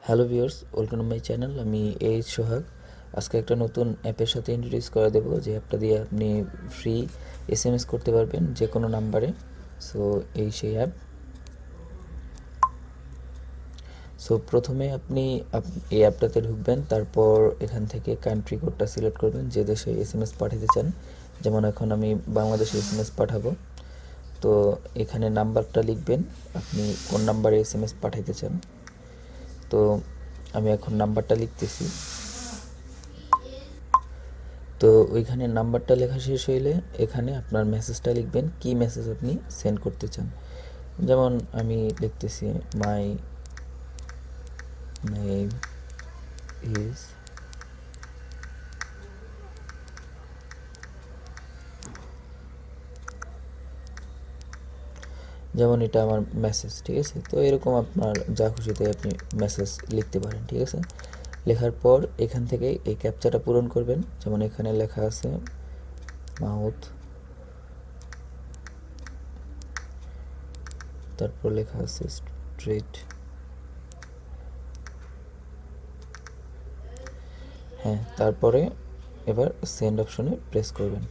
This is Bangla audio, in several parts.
Hello viewers welcome my channel আমি এইচ সোহাগ। আজকে একটা নতুন অ্যাপের সাথে ইন্ট্রোডিউস করে দেবো, যে অ্যাপটা দিয়ে আপনি ফ্রি এস এম এস করতে পারবেন যে কোনো নাম্বারে সো এই সেই অ্যাপ সো প্রথমে আপনি আপ- এই অ্যাপটাতে ঢুকবেন, তারপর এখান থেকে কান্ট্রি কোডটা সিলেক্ট করবেন, যে দেশে এস এম এস পাঠাতে চান। যেমন এখন আমি বাংলাদেশে এস এম এস পাঠাবো। তো এখানে নাম্বারটা লিখবেন, আপনি কোন নাম্বারে এস এম এস পাঠাইতে চান। তো আমি এখন নাম্বারটা লিখতেছি। তো ওইখানে নাম্বারটা লেখা শেষ হইলে এখানে আপনার মেসেজটা লিখবেন, কি মেসেজ আপনি সেন্ড করতে চান। যেমন আমি লিখতেছি মাই নেম ইজ যেমন এটা আমার মেসেজ ঠিক আছে? তো এরকম আপনার যা খুশিতে আপনি মেসেজ লিখতে পারেন, ঠিক আছে? লেখার পর এখান থেকে এই ক্যাপচাটা পূরণ করবেন। যেমন এখানে লেখা আছে, মাউথ তারপর লেখা আছে, স্ট্রেট হ্যাঁ তারপরে এবার সেন্ড অপশনে প্রেস করবেন।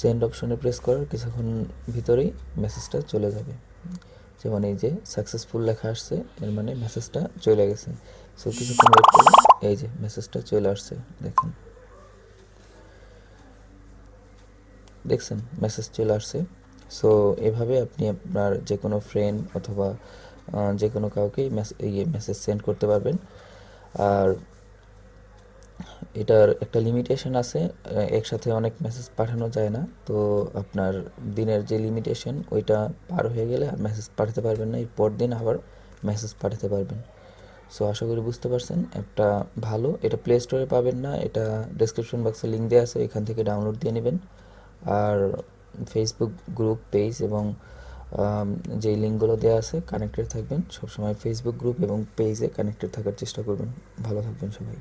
সেন্ড অপশনে প্রেস করার কিছুক্ষণ ভিতরেই মেসেজটা চলে যাবে। যেমন এই যে সাকসেসফুল লেখা আসছে, এর মানে মেসেজটা চলে গেছে। সো কিছুক্ষণ ওয়েট করুন, এই যে মেসেজটা চলে আসছে, দেখেন। দেখছেন মেসেজ চলে আসছে। সো এভাবে আপনি আপনার যে কোনো ফ্রেন্ড অথবা যে কোনো কাউকে মেসেজ সেন্ড করতে পারবেন। আর এটার একটা লিমিটেশন আছে একসাথে অনেক মেসেজ পাঠানো যায় না। তো আপনার দিনের যে লিমিটেশন ওইটা পার হয়ে গেলে আর মেসেজ পাঠাতে পারবেন না, এরপর দিন আবার মেসেজ পাঠাতে পারবেন। সো আশা করি বুঝতে পারছেন অ্যাপটা ভালো, এটা প্লে স্টোরে পাবেন না, এটা ডেসক্রিপশন বক্সে লিঙ্ক দেওয়া আছে, এখান থেকে ডাউনলোড দিয়ে নেবেন। আর ফেসবুক গ্রুপ পেজ এবং যেই লিঙ্কগুলো দেওয়া আছে কানেক্টেড থাকবেন। সবসময় ফেসবুক গ্রুপ এবং পেজে কানেক্টেড থাকার চেষ্টা করবেন। ভালো থাকবেন সবাই।